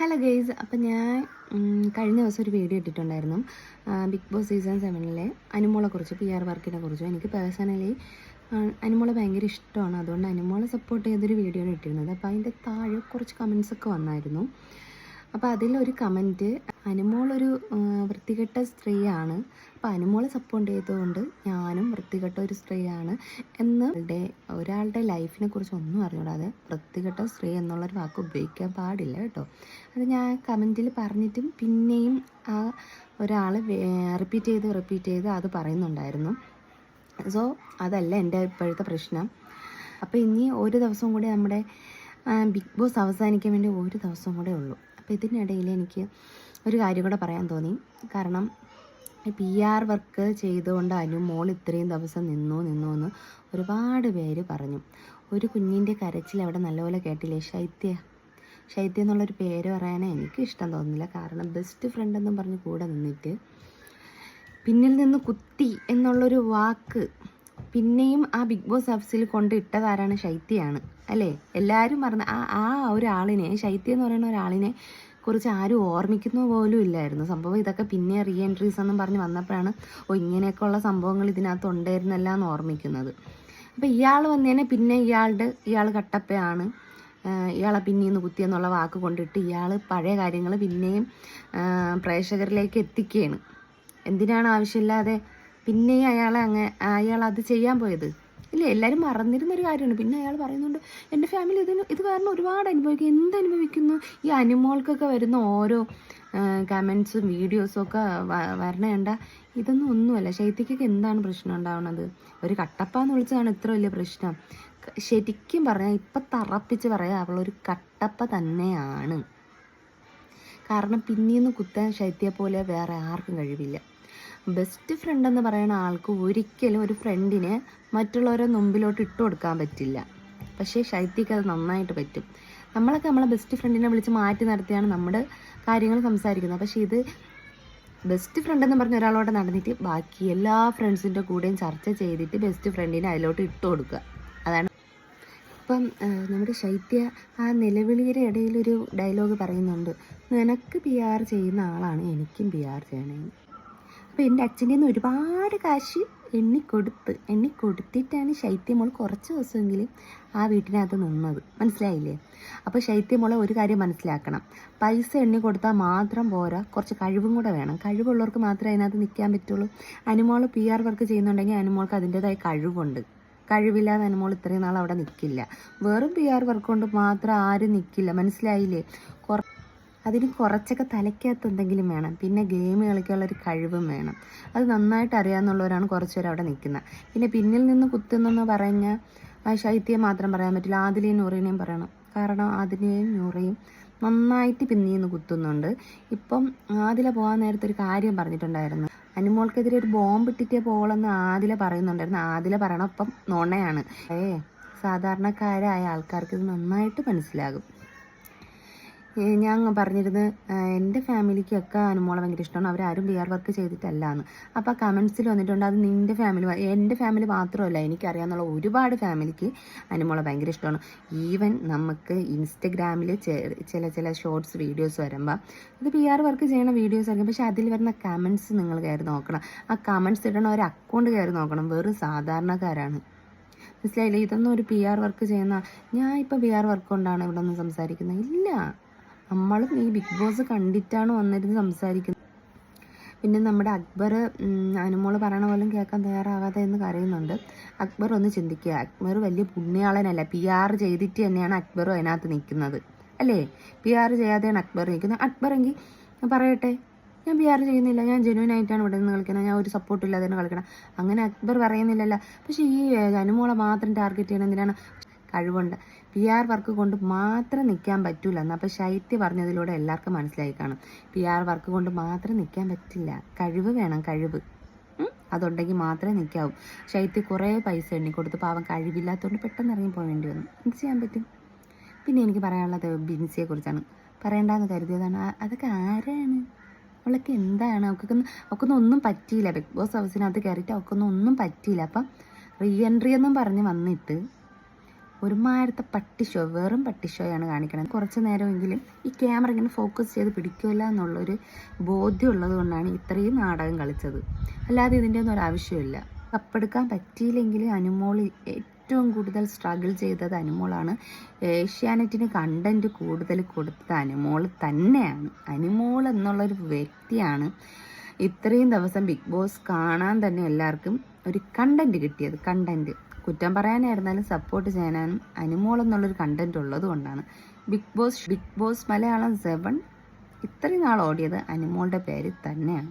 Hello guys അപ്പം ഞാൻ കഴിഞ്ഞ ദിവസം ഒരു വീഡിയോ ഇട്ടിട്ടുണ്ടായിരുന്നു. ബിഗ് ബോസ് സീസൺ സെവനിലെ അനുമോളെ കുറിച്ച് പി ആർ വർക്കിനെ കുറിച്ചും. എനിക്ക് പേഴ്സണലി അനുമോളെ ഭയങ്കര ഇഷ്ടമാണ്. അതുകൊണ്ട് അനുമോളെ സപ്പോർട്ട് ചെയ്തൊരു വീഡിയോ ഇട്ടിരുന്നത്. അപ്പോൾ അതിന്റെ താഴെ കുറച്ച് കമൻസൊക്കെ വന്നായിരുന്നു. അപ്പോൾ അതിലൊരു കമന്റ് അനുമോളൊരു വൃത്തികെട്ട സ്ത്രീയാണ്. അപ്പോൾ അനുമോളെ സപ്പോർട്ട് ചെയ്തുകൊണ്ട് ഞാനും വൃത്തികെട്ട ഒരു സ്ത്രീയാണ്. എന്ന് ഒരാളുടെ ലൈഫിനെ കുറിച്ച് ഒന്നും അറിഞ്ഞൂടാതെ വൃത്തികെട്ട സ്ത്രീ എന്നുള്ളൊരു വാക്ക് ഉപയോഗിക്കാൻ പാടില്ല കേട്ടോ. അത് ഞാൻ കമന്റിൽ പറഞ്ഞിട്ടും പിന്നെയും ആ ഒരാൾ റിപ്പീറ്റ് ചെയ്ത് റിപ്പീറ്റ് ചെയ്ത് അത് പറയുന്നുണ്ടായിരുന്നു. സോ അതല്ല എന്റെ ഇപ്പോഴത്തെ പ്രശ്നം. അപ്പോൾ ഇനി ഒരു ദിവസം കൂടി നമ്മുടെ ബിഗ് ബോസ് അവസാനിക്കാൻ വേണ്ടി ഒരു ദിവസം കൂടെ ഉള്ളൂ. അപ്പോൾ ഇതിനിടയിൽ എനിക്ക് ഒരു കാര്യം കൂടെ പറയാൻ തോന്നി. കാരണം പി ആർ വർക്ക് ചെയ്തുകൊണ്ട് അനു മോൾ ഇത്രയും ദിവസം നിന്നു നിന്നു എന്ന് ഒരുപാട് പേര് പറഞ്ഞു. ഒരു കുഞ്ഞിന്റെ കരച്ചിൽ അവിടെ നല്ലപോലെ കേട്ടില്ലേ? ശൈത്യ. ശൈത്യ എന്നുള്ളൊരു പേര് പറയാനേ എനിക്ക് ഇഷ്ടം തോന്നുന്നില്ല. കാരണം ബെസ്റ്റ് ഫ്രണ്ട് എന്നും പറഞ്ഞ് കൂടെ നിന്നിട്ട് പിന്നിൽ നിന്ന് കുത്തി എന്നുള്ളൊരു വാക്ക് പിന്നെയും ആ ബിഗ് ബോസ് ഹൗസിൽ കൊണ്ട് ഇട്ടതാരാണ് ശൈത്യയാണ്. അല്ലേ? എല്ലാവരും പറഞ്ഞ ആ ആ ഒരാളിനെ ശൈത്യ എന്ന് പറയുന്ന ഒരാളിനെ കുറിച്ച് ആരും ഓർമ്മിക്കുന്നു പോലും ഇല്ലായിരുന്നു. സംഭവം ഇതൊക്കെ പിന്നെ റീ എൻട്രീസ് എന്നും പറഞ്ഞ് വന്നപ്പോഴാണ് ഓ ഇങ്ങനെയൊക്കെയുള്ള സംഭവങ്ങൾ ഇതിനകത്ത് ഉണ്ടായിരുന്നല്ല എന്ന് ഓർമ്മിക്കുന്നത്. അപ്പോൾ ഇയാൾ വന്നതിനെ പിന്നെ ഇയാളുടെ ഇയാൾ കട്ടപ്പയാണ്. ഇയാളെ പിന്നീന്ന് കുത്തിയെന്നുള്ള വാക്ക് കൊണ്ടിട്ട് ഇയാൾ പഴയ കാര്യങ്ങൾ പിന്നെയും പ്രേക്ഷകരിലേക്ക് എത്തിക്കുകയാണ് എന്തിനാണ് ആവശ്യമില്ലാതെ പിന്നെയും അയാളെ അങ്ങ് അയാൾ അത് ചെയ്യാൻ പോയത്? ഇല്ല എല്ലാവരും മറന്നിരുന്നൊരു കാര്യമാണ്. പിന്നെ അയാൾ പറയുന്നുണ്ട് എന്റെ ഫാമിലി ഇതിന് ഇത് കാരണം ഒരുപാട് അനുഭവിക്കും. എന്ത് അനുഭവിക്കുന്നു? ഈ അനിമോൾക്കൊക്കെ വരുന്ന ഓരോ കമൻസും വീഡിയോസും ഒക്കെ വരണേണ്ട ഇതൊന്നും ഒന്നുമല്ല. ശൈത്യക്കൊക്കെ എന്താണ് പ്രശ്നം ഉണ്ടാവുന്നത്? ഒരു കട്ടപ്പാന്ന് വിളിച്ചതാണ് ഇത്ര വലിയ പ്രശ്നം. ശരിക്കും പറഞ്ഞാൽ ഇപ്പം തറപ്പിച്ച് പറയാം അവളൊരു കട്ടപ്പ തന്നെയാണ്. കാരണം പിന്നീന്ന് കുത്താൻ ശൈത്യ പോലെ വേറെ ആർക്കും കഴിവില്ല. ബെസ്റ്റ് ഫ്രണ്ട് എന്ന് പറയുന്ന ആൾക്ക് ഒരിക്കലും ഒരു ഫ്രണ്ടിനെ മറ്റുള്ളവരെ മുമ്പിലോട്ട് ഇട്ട് കൊടുക്കാൻ പറ്റില്ല. പക്ഷേ ശൈത്യക്ക് അത് നന്നായിട്ട് പറ്റും. നമ്മളൊക്കെ നമ്മളെ ബെസ്റ്റ് ഫ്രണ്ടിനെ വിളിച്ച് മാറ്റി നിർത്തിയാണ് നമ്മുടെ കാര്യങ്ങൾ സംസാരിക്കുന്നത്. പക്ഷേ ഇത് ബെസ്റ്റ് ഫ്രണ്ട് എന്ന് പറഞ്ഞ ഒരാളോട് നടന്നിട്ട് ബാക്കി എല്ലാ ഫ്രണ്ട്സിന്റെ കൂടെയും ചർച്ച ചെയ്തിട്ട് ബെസ്റ്റ് ഫ്രണ്ടിനെ അതിലോട്ട് ഇട്ട് കൊടുക്കുക. അതാണ്. ഇപ്പം നമ്മുടെ ശൈത്യ ആ നിലവിളിയുടെ ഇടയിലൊരു ഡയലോഗ് പറയുന്നുണ്ട്. നിനക്ക് പി ആർ ചെയ്യുന്ന ആളാണ്. എനിക്കും പി ആർ ചെയ്യണമെന്ന് അപ്പോൾ എന്റെ അച്ഛന്റെ നിന്ന് ഒരുപാട് കാശ് എണ്ണിക്കൊടുത്ത് എണ്ണിക്കൊടുത്തിട്ടാണ് ശൈത്യമോൾ കുറച്ച് ദിവസമെങ്കിലും ആ വീട്ടിനകത്ത് നിന്നത്. മനസ്സിലായില്ലേ? അപ്പോൾ ശൈത്യമോളെ ഒരു കാര്യം മനസ്സിലാക്കണം. പൈസ എണ്ണി കൊടുത്താൽ മാത്രം പോരാ കുറച്ച് കഴിവും കൂടെ വേണം. കഴിവുള്ളവർക്ക് മാത്രമേ അതിനകത്ത് നിൽക്കാൻ പറ്റുള്ളൂ. അനുമോൾ പി ആർ വർക്ക് ചെയ്യുന്നുണ്ടെങ്കിൽ അനുമോൾക്ക് അതിന്റെതായ കഴിവുണ്ട്. കഴിവില്ലാതെ അനുമോൾ ഇത്രയും നാൾ അവിടെ നിൽക്കില്ല. വെറും പി ആർ വർക്ക് കൊണ്ട് മാത്രം ആരും നിൽക്കില്ല. മനസ്സിലായില്ലേ? കുറ അതിന് കുറച്ചൊക്കെ തലയ്ക്കകത്ത് എന്തെങ്കിലും വേണം. പിന്നെ ഗെയിം കളിക്കാനുള്ള ഒരു കഴിവും വേണം. അത് നന്നായിട്ട് അറിയാമെന്നുള്ളവരാണ് കുറച്ച് അവിടെ നിൽക്കുന്നത്. പിന്നെ പിന്നിൽ നിന്ന് കുത്തുന്നെന്ന് പറഞ്ഞാൽ ശൈത്യം മാത്രം പറയാൻ പറ്റില്ല. ആദിലെയും നൂറിനെയും പറയണം. കാരണം ആദിലെയും നൂറയും നന്നായിട്ട് പിന്നീന്ന് നിന്ന് കുത്തുന്നുണ്ട്. ഇപ്പം ആദില പോകാൻ നേരത്തെ ഒരു കാര്യം പറഞ്ഞിട്ടുണ്ടായിരുന്നു. അനുമോൾക്കെതിരെ ഒരു ബോംബ് ഇട്ടിട്ടേ പോകണമെന്ന് ആദില പറയുന്നുണ്ടായിരുന്നു. ആദില പറയണം അപ്പം നുണയാണ്. ഏ സാധാരണക്കാരായ ആൾക്കാർക്ക് ഇത് നന്നായിട്ട് മനസ്സിലാകും. ഞാൻ പറഞ്ഞിരുന്നത് എന്റെ ഫാമിലിക്കൊക്കെ അനുമോളെ ഭയങ്കര ഇഷ്ടമാണ്. അവരാരും ബി ആർ വർക്ക് ചെയ്തിട്ടല്ല എന്ന് അപ്പോൾ കമൻസിൽ വന്നിട്ടുണ്ട് അത് നിന്റെ ഫാമിലി എന്റെ ഫാമിലി മാത്രമല്ല എനിക്കറിയാമെന്നുള്ള ഒരുപാട് ഫാമിലിക്ക് അനുമോളെ ഭയങ്കര ഇഷ്ടമാണ്. ഈവൻ നമുക്ക് ഇൻസ്റ്റഗ്രാമിൽ ചില ചില ഷോർട്സ് വീഡിയോസ് വരുമ്പോൾ അത് പി ആർ വർക്ക് ചെയ്യുന്ന വീഡിയോസ് ആയിരിക്കും. പക്ഷേ അതിൽ വരുന്ന കമൻസ് നിങ്ങൾ കയറി നോക്കണം. ആ കമൻസ് ഇടണ ഒരു അക്കൗണ്ട് കയറി നോക്കണം. വെറും സാധാരണക്കാരാണ്. മനസ്സിലായില്ലേ? ഇതൊന്നും ഒരു പി ആർ വർക്ക് ചെയ്യുന്ന ഞാൻ ഇപ്പോൾ പി ആർ വർക്ക് കൊണ്ടാണ് ഇവിടെ നിന്ന് സംസാരിക്കുന്നത്. ഇല്ല. നമ്മളും ഈ ബിഗ് ബോസ് കണ്ടിട്ടാണ് വന്നിരുന്ന് സംസാരിക്കുന്നത്. പിന്നെ നമ്മുടെ അക്ബർ അനുമോൾ പറയണ പോലും കേൾക്കാൻ തയ്യാറാകാതെ എന്ന് കരയുന്നുണ്ട്. അക്ബർ ഒന്ന് ചിന്തിക്കുക. അക്ബർ വലിയ പുണ്യാളനല്ല. പി ആർ ചെയ്തിട്ട് തന്നെയാണ് അക്ബറും അതിനകത്ത് നിൽക്കുന്നത്. അല്ലേ? പി ആർ ചെയ്യാതെയാണ് അക്ബർ നിൽക്കുന്നത്. അക്ബർ എങ്കിൽ പറയട്ടെ. ഞാൻ പി ആർ ചെയ്യുന്നില്ല. ഞാൻ ജെനുവൻ ആയിട്ടാണ് ഇവിടെ നിന്ന് കളിക്കുന്നത് ഞാൻ ഒരു സപ്പോർട്ടില്ലാതെ തന്നെ കളിക്കണം അങ്ങനെ അക്ബർ പറയുന്നില്ലല്ലോ. പക്ഷേ ഈ അനുമോളെ മാത്രം ടാർഗറ്റ് ചെയ്യണം എന്തിനാണ്? കഴിവുണ്ട്. പി ആർ വർക്ക് കൊണ്ട് മാത്രം നിൽക്കാൻ പറ്റൂല. എന്നാൽ അപ്പോൾ ശൈത്യ പറഞ്ഞതിലൂടെ എല്ലാവർക്കും മനസ്സിലായി കാണും. പി ആർ വർക്ക് കൊണ്ട് മാത്രം നിൽക്കാൻ പറ്റില്ല. കഴിവ് വേണം കഴിവ്. അതുണ്ടെങ്കിൽ മാത്രമേ നിൽക്കാവൂ ശൈത്യ കുറേ പൈസ എണ്ണി കൊടുത്ത് പാവം കഴിവില്ലാത്തതുകൊണ്ട് പെട്ടെന്ന് ഇറങ്ങി പോകേണ്ടി വന്നു. എന്ത് ചെയ്യാൻ പറ്റും? പിന്നെ എനിക്ക് പറയാനുള്ളത് ബിൻസിയെക്കുറിച്ചാണ് കുറിച്ചാണ്. പറയണ്ടെന്ന് കരുതിയതാണ്. അതൊക്കെ ആരാണ്? അവളൊക്കെ എന്താണ്? അവൾക്കൊക്കെ അവൾക്കൊന്നും ഒന്നും പറ്റിയില്ല. ബിഗ് ബോസ് ഹൗസിനകത്ത് കയറിയിട്ട് അവൾക്കൊന്നും ഒന്നും പറ്റിയില്ല. അപ്പം റീ എൻട്രി എന്നും പറഞ്ഞ് വന്നിട്ട് ഒരുമാരത്തെ പട്ടിഷോ വെറും പട്ടിഷോയാണ് കാണിക്കുന്നത് കുറച്ച് നേരമെങ്കിലും ഈ ക്യാമറ ഇങ്ങനെ ഫോക്കസ് ചെയ്ത് പിടിക്കില്ല എന്നുള്ളൊരു ബോധ്യം ഉള്ളത് കൊണ്ടാണ് ഇത്രയും നാടകം കളിച്ചത്. അല്ലാതെ ഇതിന്റെ ഒന്നും ഒരാവശ്യമില്ല കപ്പെടുക്കാൻ പറ്റിയില്ലെങ്കിൽ അനുമോൾ ഏറ്റവും കൂടുതൽ സ്ട്രഗിൾ ചെയ്തത് അനുമോളാണ്. ഏഷ്യാനെറ്റിന് കണ്ടന്റ് കൂടുതൽ കൊടുത്തത് അനുമോൾ തന്നെയാണ്. അനുമോൾ എന്നുള്ളൊരു വ്യക്തിയാണ് ഇത്രയും ദിവസം ബിഗ് ബോസ് കാണാൻ തന്നെ എല്ലാവർക്കും ഒരു കണ്ടന്റ് കിട്ടിയത്. കണ്ടന്റ് കുറ്റം പറയാനായിരുന്നാലും സപ്പോർട്ട് ചെയ്യാനും അനുമോൾ എന്നുള്ളൊരു കണ്ടന്റ് ഉള്ളത് കൊണ്ടാണ്. Bigg Boss Bigg Boss Malayalam seven ഇത്രയും നാൾ ഓടിയത് അനുമോളുടെ പേര് തന്നെയാണ്.